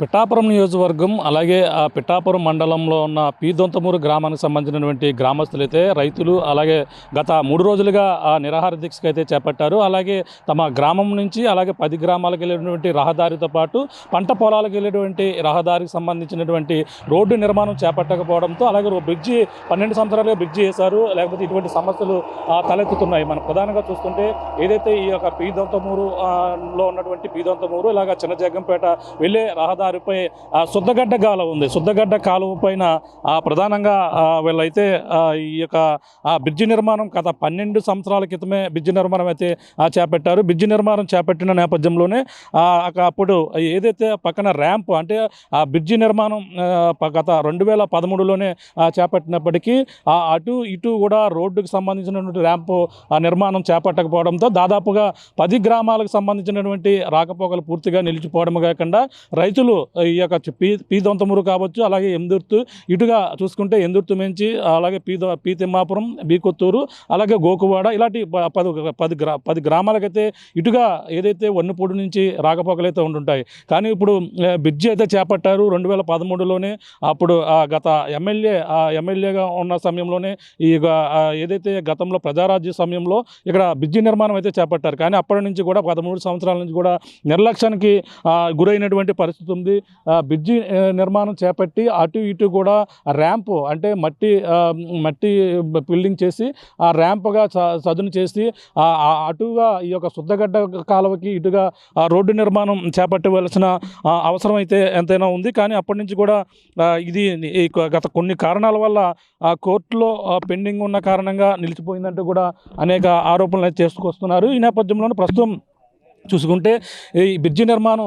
పిఠాపురం నియోజకవర్గం అలాగే ఆ పిఠాపురం మండలంలో ఉన్న పీదొంతమూరు గ్రామానికి సంబంధించినటువంటి గ్రామస్తులైతే రైతులు అలాగే గత మూడు రోజులుగా ఆ నిరాహార దీక్షకు అయితే చేపట్టారు. అలాగే తమ గ్రామం నుంచి అలాగే పది గ్రామాలకు వెళ్ళేటువంటి రహదారితో పాటు పంట పొలాలకు వెళ్ళేటువంటి రహదారికి సంబంధించినటువంటి రోడ్డు నిర్మాణం చేపట్టకపోవడంతో అలాగే బ్రిడ్జి పన్నెండు సంవత్సరాలుగా బ్రిడ్జి వేశారు. లేకపోతే ఇటువంటి సమస్యలు తలెత్తుతున్నాయి. మనం ప్రధానంగా చూస్తుంటే ఏదైతే ఈ యొక్క పీదొంతమూరు లో ఉన్నటువంటి పీదొంతమూరు ఇలాగ చిన్నజగ్గంపేట వెళ్ళే రహదారి ఆ, శుద్ధగడ్డ కాలువ ఉంది. శుద్ధగడ్డ కాలువ పైన ప్రధానంగా వీళ్ళైతే ఈ యొక్క ఆ బ్రిడ్జి నిర్మాణం గత పన్నెండు సంవత్సరాల క్రితమే బ్రిడ్జి నిర్మాణం అయితే చేపట్టారు. బ్రిడ్జి నిర్మాణం చేపట్టిన నేపథ్యంలోనే అప్పుడు ఏదైతే పక్కన ర్యాంప్ అంటే ఆ బ్రిడ్జి నిర్మాణం గత రెండు వేల పదమూడులోనే ఆ, చేపట్టినప్పటికీ ఆ అటు ఇటు కూడా రోడ్డుకు సంబంధించినటువంటి ర్యాంపు ఆ నిర్మాణం చేపట్టకపోవడంతో దాదాపుగా పది గ్రామాలకు సంబంధించినటువంటి రాకపోకలు పూర్తిగా నిలిచిపోవడం కాకుండా రైతులు ఈ యొక్క పీ పీ పీదొంతమూరు కావచ్చు అలాగే ఎందుర్తు ఇటుగా చూసుకుంటే ఎందుర్తు మించి అలాగే పీద పీ తిమ్మాపురం బీకొత్తూరు అలాగే గోకువాడ ఇలాంటి ప- పది పది గ్రా పది గ్రామాలకైతే ఇటుగా ఏదైతే వన్నుపూడి నుంచి రాకపోకలు అయితే ఉంటుంటాయి కానీ ఇప్పుడు బ్రిడ్జి అయితే చేపట్టారు రెండు వేల పదమూడులోనే అప్పుడు ఆ గత ఎమ్మెల్యే ఆ ఎమ్మెల్యేగా ఉన్న సమయంలోనే ఈ ఏదైతే గతంలో ప్రజారాజ్య సమయంలో ఇక్కడ బ్రిడ్జి నిర్మాణం అయితే చేపట్టారు. కానీ అప్పటి నుంచి కూడా పదమూడు సంవత్సరాల నుంచి కూడా నిర్లక్ష్యానికి గురైనటువంటి పరిస్థితి ఉంది. ఉంది బ్రిడ్జి నిర్మాణం చేపట్టి అటు ఇటు కూడా ర్యాంపు అంటే మట్టి మట్టి బిల్డింగ్ చేసి ఆ ర్యాంప్గా చ- చదును చేసి అటుగా ఈ యొక్క శుద్ధగడ్డ కాలువకి ఇటుగా రోడ్డు నిర్మాణం చేపట్టవలసిన అవసరం అయితే ఎంతైనా ఉంది. కానీ అప్పటి నుంచి కూడా ఇది ఈ గత కొన్ని కారణాల వల్ల ఆ కోర్టులో పెండింగ్ ఉన్న కారణంగా నిలిచిపోయిందంటూ కూడా అనేక ఆరోపణలు అయితే చేసుకొస్తున్నారు. ఈ నేపథ్యంలోనే ప్రస్తుతం చూసుకుంటే ఈ బ్రిడ్జి నిర్మాణం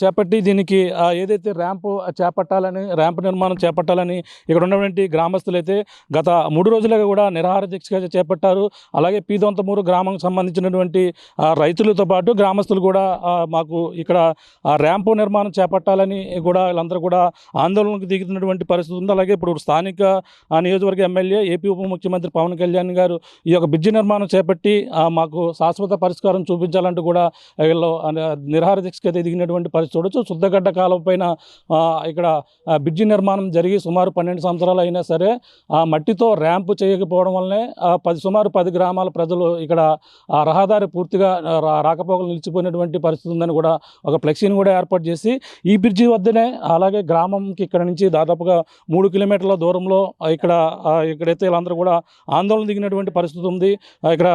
చేపట్టి దీనికి ఏదైతే ర్యాంపు చేపట్టాలని ర్యాంప్ నిర్మాణం చేపట్టాలని ఇక్కడ ఉన్నటువంటి గ్రామస్తులైతే గత మూడు రోజులుగా కూడా నిరాహార దీక్షగా చేపట్టారు. అలాగే పీదొంతమూరు గ్రామానికి సంబంధించినటువంటి రైతులతో పాటు గ్రామస్తులు కూడా మాకు ఇక్కడ ర్యాంపు నిర్మాణం చేపట్టాలని కూడా వీళ్ళందరూ కూడా ఆందోళనకు దిగుతున్నటువంటి పరిస్థితి ఉంది. అలాగే ఇప్పుడు స్థానిక నియోజకవర్గ ఎమ్మెల్యే ఏపీ ఉప ముఖ్యమంత్రి పవన్ కళ్యాణ్ గారు ఈ యొక్క బ్రిడ్జి నిర్మాణం చేపట్టి మాకు శాశ్వత పరిష్కారం చూపించాలంటూ కూడా వీళ్ళు నిరాహార దీక్షగా దిగినటువంటి ఉన్నటువంటి పరిస్థితి చూడొచ్చు. శుద్ధగడ్డ కాలం పైన ఇక్కడ బ్రిడ్జి నిర్మాణం జరిగి సుమారు పన్నెండు సంవత్సరాలు అయినా సరే ఆ మట్టితో ర్యాంపు చేయకపోవడం వల్లనే పది సుమారు పది గ్రామాల ప్రజలు ఇక్కడ ఆ రహదారి పూర్తిగా రా- రాకపోకలు నిలిచిపోయినటువంటి పరిస్థితి ఉందని కూడా ఒక ఫ్లెక్సీని కూడా ఏర్పాటు చేసి ఈ బ్రిడ్జి వద్దనే అలాగే గ్రామంకి ఇక్కడ నుంచి దాదాపుగా మూడు కిలోమీటర్ల దూరంలో ఇక్కడ ఇక్కడైతే వీళ్ళందరూ కూడా ఆందోళన దిగినటువంటి పరిస్థితి ఉంది. ఇక్కడ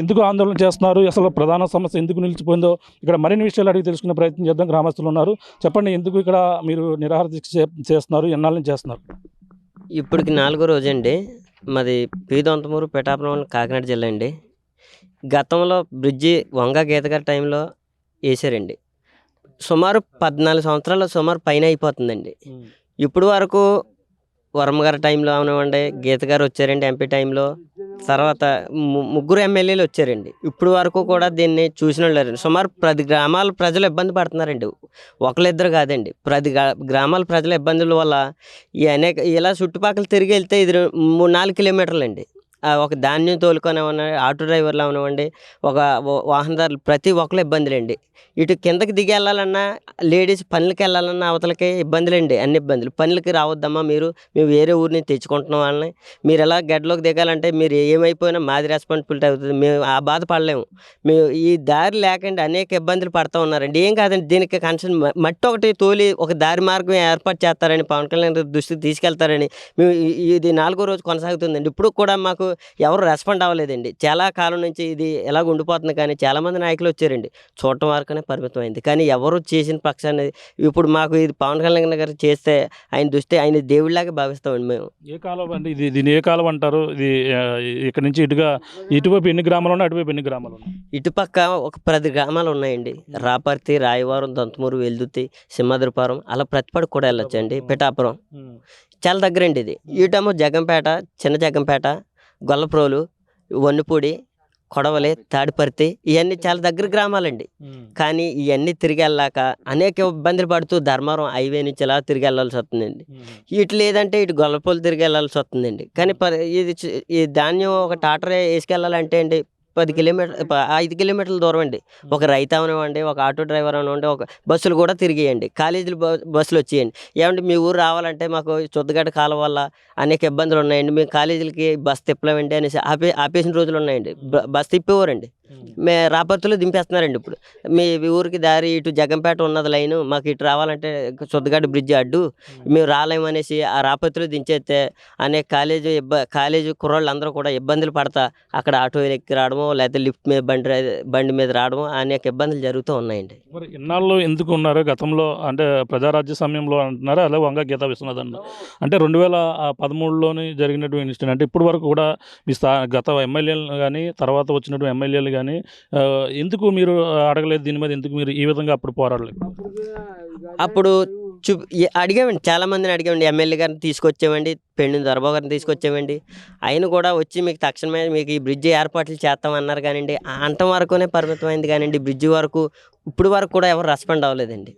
ఎందుకు ఆందోళన చేస్తున్నారు? అసలు ప్రధాన సమస్య ఎందుకు నిలిచిపోయిందో ఇక్కడ మరిన్ని విషయాలు అడిగి తెలుసుకునే ప్రయత్నం చేద్దాం. గ్రామస్తులు ఉన్నారు. చెప్పండి ఎందుకు ఇక్కడ మీరు నిరాహార దీక్ష చేస్తున్నారు? ఎన్నాళ్ళ నుంచి చేస్తున్నారు? ఇప్పటికి నాలుగో రోజండి. మాది పీదొంతమూరు పిఠాపురం కాకినాడ జిల్లా అండి. గతంలో బ్రిడ్జి వంగ గీత గారి టైంలో వేసారండి. సుమారు పద్నాలుగు సంవత్సరాలు సుమారు పైన అయిపోతుందండి. ఇప్పుడు వరకు వర్మ గారి టైంలో అవనివ్వండి గీత గారు వచ్చారండి ఎంపీ టైంలో. తర్వాత ము- ముగ్గురు ఎమ్మెల్యేలు వచ్చారండి. ఇప్పుడు వరకు కూడా దీన్ని చూసిన వాళ్ళు సుమారు పది గ్రామాల ప్రజలు ఇబ్బంది పడుతున్నారండి. ఒకళ్ళిద్దరు కాదండి. ప్రతి గ్రా- గ్రామాల ప్రజల ఇబ్బందుల వల్ల ఈ అనేక ఇలా చుట్టుపక్కల తిరిగి వెళ్తే ఇది నాలుగు కిలోమీటర్లు అండి ఒక ధాన్యం తోలుకొని అవనివ్వండి ఆటో డ్రైవర్లు అవనివ్వండి ఒక వాహనదారులు ప్రతి ఒక్కరు ఇబ్బందులండి. ఇటు కిందకి దిగి వెళ్ళాలన్నా లేడీస్ పనులకి వెళ్ళాలన్నా అవతలకి ఇబ్బందులండి అన్ని ఇబ్బందులు. పనులకి రావద్దమ్మా మీరు మేము వేరే ఊరి నుంచి తెచ్చుకుంటున్నాం వాళ్ళని. మీరు ఎలా గడ్డలోకి దిగాలంటే మీరు ఏమైపోయినా మాది రెస్పాన్సిబిలిటీ అవుతుంది. మేము ఆ బాధ పడలేము. మేము ఈ దారి లేకుండా అనేక ఇబ్బందులు పడుతూ ఉన్నారండి. ఏం కాదండి దీనికి కన్సర్న్ మట్టి ఒకటి తోలి ఒక దారి మార్గం ఏర్పాటు చేస్తారని పవన్ కళ్యాణ్ దృష్టికి తీసుకెళ్తారని మేము ఇది నాలుగో రోజు కొనసాగుతుందండి. ఇప్పుడు కూడా మాకు ఎవరు రెస్పాండ్ అవ్వలేదండి. చాలా కాలం నుంచి ఇది ఎలాగ ఉండిపోతుంది కానీ చాలామంది నాయకులు వచ్చారండి. చూడటం వరకునే పరిమితం అయింది కానీ ఎవరు చేసిన పక్షాన్ని ఇప్పుడు మాకు ఇది పవన్ కళ్యాణ్ గారు చేస్తే ఆయన దృష్టి ఆయన దేవుడిలాగా భావిస్తామండి మేము. ఏ కాలం అండి? ఇది దీని ఏ కాలం అంటారు? ఇది ఇక్కడ నుంచి ఇటుగా ఇటువైపు ఎన్ని గ్రామాలు ఉన్నాయి? అటువైపు ఎన్ని గ్రామాలు ఉన్నాయి? ఇటుపక్క ఒక పది గ్రామాలు ఉన్నాయండి. రాపర్తి రాయవరం దంతమూరు వెల్దుతి సింహాద్రిపురం అలా ప్రతిపడి కూడా వెళ్ళొచ్చండి. పిఠాపురం. చాలా దగ్గరండి ఇది. ఇటేమో జగంపేట చిన్న జగంపేట గొల్లప్రోలు వన్నుపూడి కొడవలి తాడిపర్తి ఇవన్నీ చాలా దగ్గర గ్రామాలండి. కానీ ఇవన్నీ తిరిగి వెళ్ళాక అనేక ఇబ్బందులు పడుతూ ధర్మవరం హైవే నుంచి ఇలా తిరిగి వెళ్ళాల్సి వస్తుందండి ఇటు లేదంటే ఇటు గొల్లపూలు తిరిగి వెళ్ళాల్సి వస్తుందండి. కానీ ఇది ఈ ధాన్యం ఒక టాటర్ వేసుకెళ్ళాలంటే అండి పది కిలోమీటర్ ఐదు కిలోమీటర్ల దూరం అండి ఒక రైతు అవనివ్వండి ఒక ఆటో డ్రైవర్ అవనివ్వండి ఒక బస్సులు కూడా తిరిగేయండి. కాలేజీలు బస్సులు వచ్చేయండి. ఏమంటే మీ ఊరు రావాలంటే మాకు చుద్దగడ్డ కాలం వల్ల అనేక ఇబ్బందులు ఉన్నాయండి. మేము కాలేజీలకి బస్ తిప్పలేమండి అనేసి ఆపే ఆపేసిన రోజులు ఉన్నాయండి. బస్ తిప్పేవారండి. మే రాపర్తిలో దింపేస్తున్నారండి ఇప్పుడు. మీ ఊరికి దారి ఇటు జగంపేట ఉన్నది లైను. మాకు ఇటు రావాలంటే చుద్దగడ్డ బ్రిడ్జ్ అడ్డు. మేము. రాలేము అనేసి ఆ రాపర్తిలో దించేస్తే అనేక కాలేజీ ఇబ్బ కాలేజీ కుర్రోళ్ళు అందరూ కూడా ఇబ్బందులు పడతా అక్కడ ఆటో ఎక్కి రావడమో లేకపోతే లిఫ్ట్ మీద బండి బండి మీద రావడమో అనేక ఇబ్బందులు జరుగుతూ ఉన్నాయండి. మరి ఇన్నాళ్ళు ఎందుకు ఉన్నారు గతంలో అంటే ప్రజారాజ్య సమయంలో అంటున్నారు? అలాగే వంగ గీత విశ్వనాథ్ అన్న అంటే రెండు వేల పదమూడులోని జరిగినటువంటి ఇన్సిడెంట్. అంటే ఇప్పటి వరకు కూడా మీ స్థా గత ఎమ్మెల్యేలు కానీ తర్వాత వచ్చినటువంటి ఎమ్మెల్యేలు కానీ ఎందుకు మీరు అడగలేదు దీని మీద? ఎందుకు మీరు ఈ విధంగా అప్పుడు పోరాడలేదు? అప్పుడు చూ అడిగామండి. చాలా మందిని అడిగామండి. ఎమ్మెల్యే గారిని తీసుకొచ్చామండి. పెండి దొరబాబు గారిని తీసుకొచ్చామండి. ఆయన కూడా వచ్చి మీకు తక్షణమే మీకు ఈ బ్రిడ్జి ఏర్పాట్లు చేస్తామన్నారు కానివ్వండి అంతం వరకునే పరిమితమైంది కానివ్వండి బ్రిడ్జి వరకు ఇప్పుడు వరకు కూడా ఎవరు రెస్పాండ్ అవ్వలేదండి.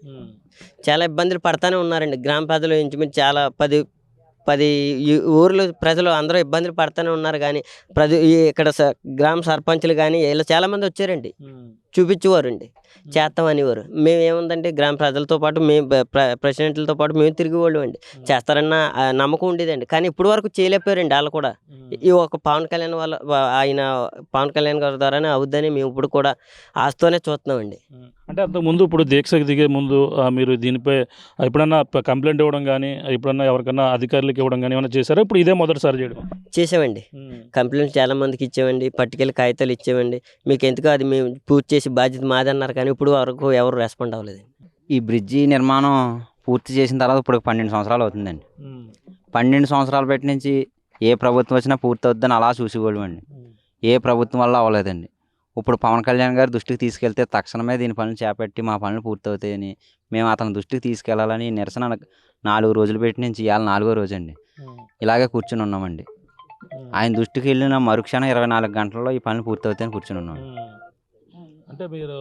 చాలా ఇబ్బందులు పడతానే ఉన్నారండి. గ్రామ ప్రజలు ఇంచుమించు చాలా పది పది ఈ ఊర్లు ప్రజలు అందరూ ఇబ్బందులు పడుతూనే ఉన్నారు కానీ ప్రతి ఇక్కడ స- గ్రామ సర్పంచులు కానీ వీళ్ళు చాలామంది వచ్చారండి. చూపించేవారండి. చేస్తాం అనేవారు మేము ఏముందంటే గ్రామ ప్రజలతో పాటు మేము ప్ర- ప్ర- ప్రెసిడెంట్లతో పాటు మేము తిరిగేవాళ్ళం అండి చేస్తారన్న నమ్మకం ఉండేదండి. కానీ ఇప్పుడు వరకు చేయలేకపోయారండి వాళ్ళు కూడా. ఈ ఒక పవన్ కళ్యాణ్ వాళ్ళ ఆయన పవన్ కళ్యాణ్ గారి ద్వారానే అవుద్దని మేము ఇప్పుడు కూడా ఆస్తోనే చూస్తున్నామండి. అంటే అంతకు ముందు ఇప్పుడు దీక్షకు దిగే ముందు మీరు దీనిపై ఎప్పుడన్నా కంప్లైంట్ ఇవ్వడం కానీ ఎప్పుడన్నా ఎవరికన్నా అధికారులకు ఇవ్వడం కానీ ఏమైనా చేశారా? ఇప్పుడు ఇదే మొదటిసారి చేయడం. చేసామండి కంప్లైంట్ చాలా మందికి ఇచ్చామండి. పట్టుకెళ్ళి కాగితాలు ఇచ్చామండి. మీకు ఎందుకు అది మేము పూర్తి చేసి బాధ్యత మాది అన్నారు కానీ ఇప్పుడు వరకు ఎవరు రెస్పాండ్ అవ్వలేదు ఈ బ్రిడ్జి నిర్మాణం పూర్తి చేసిన తర్వాత ఇప్పుడు పన్నెండు సంవత్సరాలు అవుతుందండి. పన్నెండు సంవత్సరాల బట్టి నుంచి ఏ ప్రభుత్వం వచ్చినా పూర్తి అవుద్దని అలా అండి ఏ ప్రభుత్వం వల్ల అవ్వలేదండి. ఇప్పుడు పవన్ కళ్యాణ్ గారి దృష్టికి తీసుకెళ్తే తక్షణమే దీని పనులు చేపట్టి మా పనులు పూర్తవుతాయని మేము అతని దృష్టికి తీసుకెళ్ళాలని నిరసన నాలుగు రోజులు పెట్టి నుంచి ఇవాళ నాలుగో రోజు అండి ఇలాగే కూర్చుని ఉన్నామండి. ఆయన దృష్టికి వెళ్ళిన మరుక్షణం ఇరవై నాలుగు గంటల్లో ఈ పనులు పూర్తవుతాయని కూర్చుని ఉన్నాం. అంటే మీరు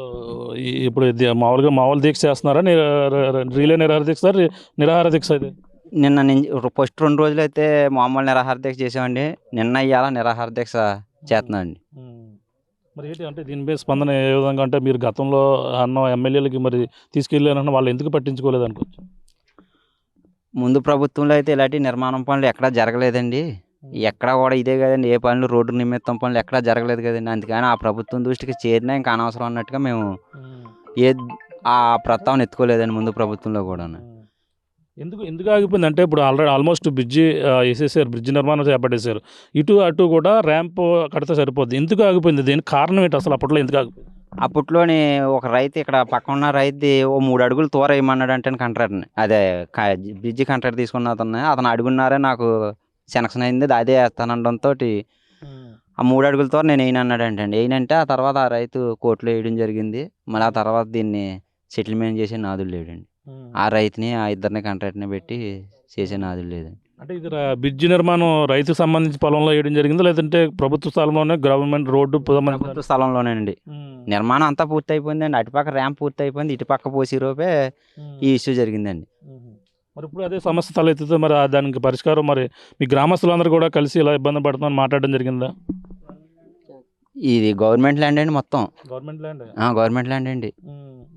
ఇప్పుడు మామూలుగా మామూలు దీక్ష చేస్తున్నారా? నిర- రీలే నిరాహార దీక్ష నిరాహార దీక్ష ఇది నిన్న నేను ఫస్ట్ రెండు రోజులు అయితే మామూలు నిరాహార దీక్ష చేసామండి. నిన్న ఇవాళ నిరాహార దీక్ష చేస్తున్నామండి. మరి ఏంటి అంటే దీనిపై స్పందన ఏ విధంగా అంటే మీరు గతంలో అన్న ఎమ్మెల్యేలకి మరి తీసుకెళ్ళారన్న వాళ్ళు ఎందుకు పట్టించుకోలేదు అనుకోవచ్చు ముందు ప్రభుత్వంలో అయితే ఇలాంటి నిర్మాణం పనులు ఎక్కడా జరగలేదండి. ఎక్కడా కూడా ఇదే కదండి. ఏ పనులు రోడ్డు నిమిత్తం పనులు ఎక్కడా జరగలేదు కదండి. అందుకని ఆ ప్రభుత్వం దృష్టికి చేరినా ఇంకా అనవసరం అన్నట్టుగా మేము ఏ ఆ ప్రస్తావన ఎత్తుకోలేదండి ముందు ప్రభుత్వంలో కూడా ఎందుకు ఎందుకు ఆగిపోయింది? అంటే ఇప్పుడు ఆల్రెడీ ఆల్మోస్ట్ బ్రిడ్జి వేసేసారు. బ్రిడ్జి నిర్మాణం చేపట్టేశారు. ఇటు అటు కూడా ర్యాంప్ కడితే సరిపోద్ది. ఎందుకు ఆగిపోయింది? దీనికి కారణం ఏంటి? అసలు అప్పట్లో ఎందుకు ఆగిపోయింది? అప్పట్లోని ఒక రైతు ఇక్కడ పక్కన ఉన్న రైతు ఓ మూడు అడుగులు తూర వేయమన్నాడు అంటే కంట్రాక్టర్ని. అదే బ్రిడ్జి కాంట్రాక్ట్ తీసుకున్న అతన్ని అతను అడుగున్నారే నాకు సెనక్షన్ అయింది అదే వేస్తానడంతో ఆ మూడు అడుగులతో నేను వేయను అన్నాడు అంటండి వేయనంటే ఆ తర్వాత ఆ రైతు కోర్టులో వేయడం జరిగింది. మళ్ళీ ఆ తర్వాత దీన్ని సెటిల్మెంట్ చేసే నాదులు లేడండి. ఆ. రైతుని ఆ ఇద్దరిని కాంట్రాక్ట్ని పెట్టి చేసే నాదులు లేదండి అంటే ఇది బ్రిడ్జి నిర్మాణం రైతుకు సంబంధించి పొలంలో వేయడం జరిగింది? లేదంటే ప్రభుత్వ స్థలంలోనే గవర్నమెంట్ రోడ్డు ప్రభుత్వ స్థలంలోనేనండి. నిర్మాణం అంతా పూర్తి అయిపోయిందండి అటుపక్క ర్యాంప్ పూర్తి అయిపోయింది ఇటుపక్క పోసి రూపే ఈ ఇష్యూ జరిగిందండి. మరి ఇప్పుడు అదే సమస్య తలెత్తితే మరి దానికి పరిష్కారం మరి మీ గ్రామస్తులందరూ కూడా కలిసి ఇలా ఇబ్బంది పడుతుందని మాట్లాడడం జరిగిందా? ఇది గవర్నమెంట్ ల్యాండ్ అండి మొత్తం. Government land? గవర్నమెంట్ ల్యాండ్ అండి.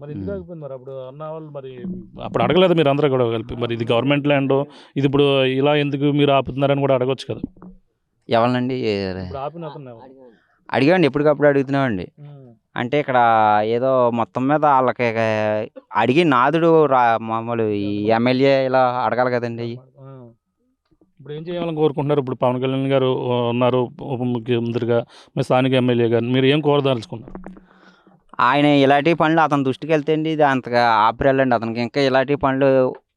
మరి ఎందుకు ఆగిపోయింది మరి? అప్పుడు అన్న వాళ్ళు మరి అప్పుడు అడగలేదు మీరు అందరూ కూడా కలిపి. మరి ఇది గవర్నమెంట్ ల్యాండ్ ఇది ఇప్పుడు ఇలా ఎందుకు మీరు ఆపుతున్నారని కూడా అడగొచ్చు కదా. ఎవరినండి? అడిగామండి ఎప్పటికప్పుడు అడుగుతున్నామండి. అంటే ఇక్కడ ఏదో మొత్తం మీద వాళ్ళకి అడిగి నాదుడు రా మామూలు ఈ ఎమ్మెల్యే ఇలా అడగాలి కదండి. ఇప్పుడు ఏం చేయాలని కోరుకుంటున్నారు? ఇప్పుడు పవన్ కళ్యాణ్ గారు ఉన్నారు ఉప ముఖ్యమంత్రిగా మీ స్థానిక ఎమ్మెల్యే గారు. మీరు ఏం కోరదలుచుకున్నారు? ఆయన ఇలాంటి పనులు అతని దృష్టికి వెళ్తే అండి ఇది అంతగా ఆపరేళ్ళండి అతనికి ఇంకా ఇలాంటి పనులు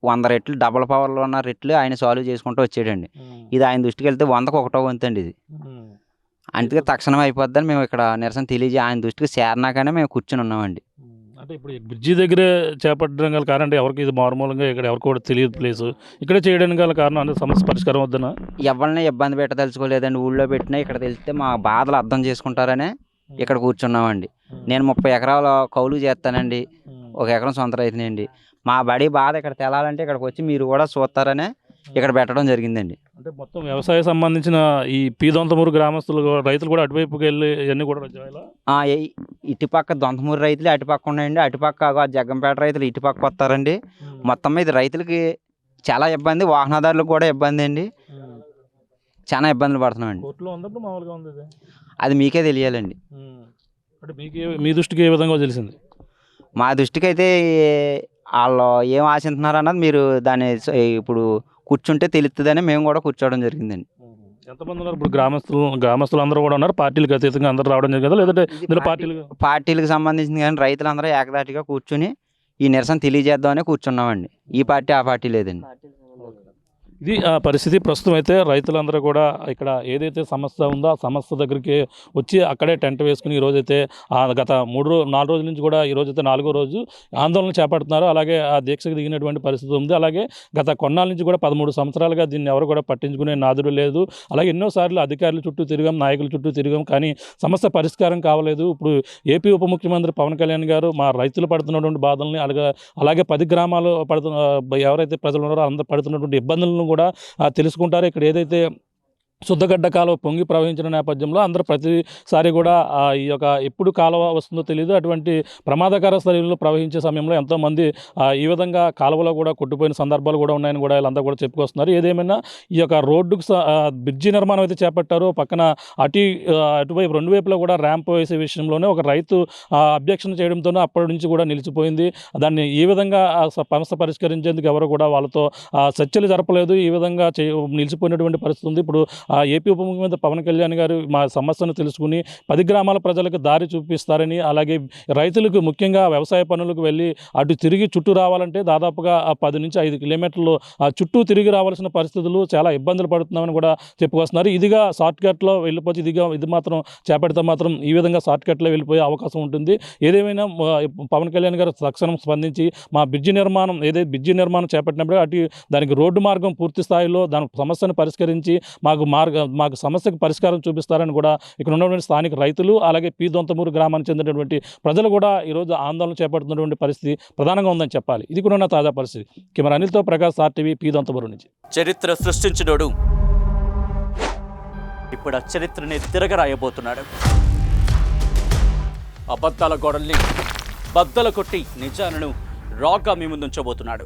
వంద రెట్లు డబల్ పవర్లో ఉన్న రెట్లు ఆయన సాల్వ్ చేసుకుంటూ వచ్చాడండి. ఇది ఆయన దృష్టికి వెళ్తే వందకు ఒకటో వంతండి ఇది. అందుకే తక్షణం అయిపోద్దని మేము ఇక్కడ నిరసన తెలియజే ఆయన దృష్టికి చేరినాకనే మేము కూర్చుని ఉన్నామండి. అంటే ఇప్పుడు బ్రిడ్జి దగ్గరే చేపట్టడం గల కారణం అంటే ఎవరికి ఇది మారుమూలంగా ఇక్కడ ఎవరికి కూడా తెలియదు ప్లేస్. ఇక్కడే చేయడానికి గల కారణం అంటే సమస్య పరిష్కారం వద్దనా? ఎవరిని ఇబ్బంది పెట్టదలుచుకోలేదండి. ఊళ్ళో పెట్టినా ఇక్కడ తెలిస్తే మా బాధలు అర్థం చేసుకుంటారనే ఇక్కడ కూర్చున్నామండి. నేను ముప్పై ఎకరాల కౌలు చేస్తానండి. ఒక ఎకరం సొంత రైతునండి. మా బడి బాధ ఇక్కడ తెలాలంటే ఇక్కడికి వచ్చి మీరు కూడా చూస్తారనే ఇక్కడ పెట్టడం జరిగిందండి. అంటే మొత్తం వ్యవసాయ సంబంధించిన ఈ పీదొంతమూరు గ్రామస్తులు రైతులు కూడా అటువైపుకి వెళ్ళి ఇవన్నీ కూడా ఇటుపక్క దొంతమూరు రైతులు అటుపక్క ఉన్నాయండి. అటుపక్క జగ్గంపేట రైతులు ఇటుపక్క వస్తారండి. మొత్తం మీద రైతులకి చాలా ఇబ్బంది వాహనదారులకు కూడా ఇబ్బంది అండి. చాలా ఇబ్బందులు పడుతున్నామండి. అది మీకే తెలియాలండి. అంటే మీకు మీ దృష్టికి ఏ విధంగా తెలిసింది? మా దృష్టికి అయితే వాళ్ళు ఏం ఆశిస్తున్నారు అన్నది మీరు దాన్ని ఇప్పుడు కూర్చుంటే తెలుస్తుందని మేము కూడా కూర్చోవడం జరిగిందండి. ఎంతమంది ఉన్నారు? ఇప్పుడు గ్రామస్తులు గ్రామస్తులు అందరూ కూడా ఉన్నారు. పార్టీలకు అతీతంగా అందరూ రావడం జరిగింది? కదా లేదంటే ఇందులో పార్టీలు పార్టీలకు సంబంధించింది కానీ రైతులందరూ ఏకదాటిగా కూర్చుని ఈ నిరసన తెలియజేద్దామని కూర్చున్నామండి. ఈ పార్టీ ఆ పార్టీ లేదండి. ఇది ఆ పరిస్థితి ప్రస్తుతం అయితే రైతులందరూ కూడా ఇక్కడ ఏదైతే సమస్య ఉందో ఆ సమస్య దగ్గరికి వచ్చి అక్కడే టెంట్ వేసుకుని ఈ గత మూడు రోజు నాలుగు రోజుల నుంచి కూడా ఈరోజైతే నాలుగో రోజు ఆందోళన చేపడుతున్నారు. అలాగే ఆ దీక్షకు దిగినటువంటి పరిస్థితి ఉంది. అలాగే గత కొన్నాళ్ళ నుంచి కూడా పదమూడు సంవత్సరాలుగా దీన్ని ఎవరు కూడా పట్టించుకునే నాదుడు లేదు. అలాగే ఎన్నోసార్లు అధికారుల చుట్టూ తిరిగాం నాయకుల చుట్టూ తిరిగాం. కానీ సమస్య పరిష్కారం కావలేదు. ఇప్పుడు ఏపీ ఉప ముఖ్యమంత్రి పవన్ కళ్యాణ్ గారు మా రైతులు పడుతున్నటువంటి బాధల్ని అలాగే అలాగే పది గ్రామాలు పడుతున్న ఎవరైతే ప్రజలు ఉన్నారో అందరూ పడుతున్నటువంటి ఇబ్బందులను కూడా ఆ, తెలుసుకుంటారు. ఇక్కడ ఏదైతే శుద్ధగడ్డ కాలువ పొంగి ప్రవహించిన నేపథ్యంలో అందరూ ప్రతిసారి కూడా ఈ యొక్క ఎప్పుడు కాలువ వస్తుందో తెలియదు అటువంటి ప్రమాదకర శరీరంలో ప్రవహించే సమయంలో ఎంతోమంది ఈ విధంగా కాలువలో కూడా కొట్టుపోయిన సందర్భాలు కూడా ఉన్నాయని కూడా వీళ్ళంతా కూడా చెప్పుకొస్తున్నారు. ఏదేమైనా ఈ యొక్క రోడ్డుకు బ్రిడ్జి నిర్మాణం అయితే చేపట్టారు. పక్కన అటు అటువైపు రెండు వైపులా కూడా ర్యాంప్ వేసే విషయంలోనే ఒక రైతు అభ్యక్షణ అబ్జెక్షన్ చేయడంతోనే అప్పటి నుంచి కూడా నిలిచిపోయింది. దాన్ని ఈ విధంగా సమస్య పరిష్కరించేందుకు ఎవరు కూడా వాళ్ళతో చర్చలు జరపలేదు. ఈ విధంగా నిలిచిపోయినటువంటి పరిస్థితి ఉంది. ఇప్పుడు ఆ, ఏపీ ఉప ముఖ్యమంత్రి పవన్ కళ్యాణ్ గారు మా సమస్యను తెలుసుకుని పది గ్రామాల ప్రజలకు దారి చూపిస్తారని అలాగే రైతులకు ముఖ్యంగా వ్యవసాయ పనులకు వెళ్ళి అటు తిరిగి చుట్టూ రావాలంటే దాదాపుగా పది నుంచి ఐదు కిలోమీటర్లు ఆ చుట్టూ తిరిగి రావాల్సిన పరిస్థితులు చాలా ఇబ్బందులు పడుతున్నామని కూడా చెప్పుకొస్తున్నారు. ఇదిగా షార్ట్కట్లో వెళ్ళిపోతే ఇదిగా ఇది మాత్రం చేపడితే మాత్రం ఈ విధంగా షార్ట్కట్లో వెళ్ళిపోయే అవకాశం ఉంటుంది. ఏదేమైనా పవన్ కళ్యాణ్ గారు తక్షణం స్పందించి మా బ్రిడ్జి నిర్మాణం ఏదైతే బ్రిడ్జి నిర్మాణం చేపట్టినప్పుడు అటు దానికి రోడ్డు మార్గం పూర్తి స్థాయిలో దాని సమస్యను పరిష్కరించి మాకు మార్గ మాకు సమస్యకు పరిష్కారం చూపిస్తారని కూడా ఇక్కడ ఉన్నటువంటి స్థానిక రైతులు అలాగే పీ. దొంతమూరు గ్రామానికి చెందినటువంటి ప్రజలు కూడా ఈరోజు ఆందోళన చేపడుతున్నటువంటి పరిస్థితి ప్రధానంగా ఉందని చెప్పాలి. ఇది కూడా ఉన్న తాజా పరిస్థితి. కెమెరా అనిల్తో ప్రకాష్ ఆర్టీవీ పీ. దొంతమూరు నుంచి. చరిత్ర సృష్టించినోడు. ఇప్పుడు ఆ చరిత్రని తిరగరాయబోతున్నాడు. అబద్ధాల గోడల్ని బద్దలు కొట్టి నిజాలను రాగా మీ ముందుంచబోతున్నాడు.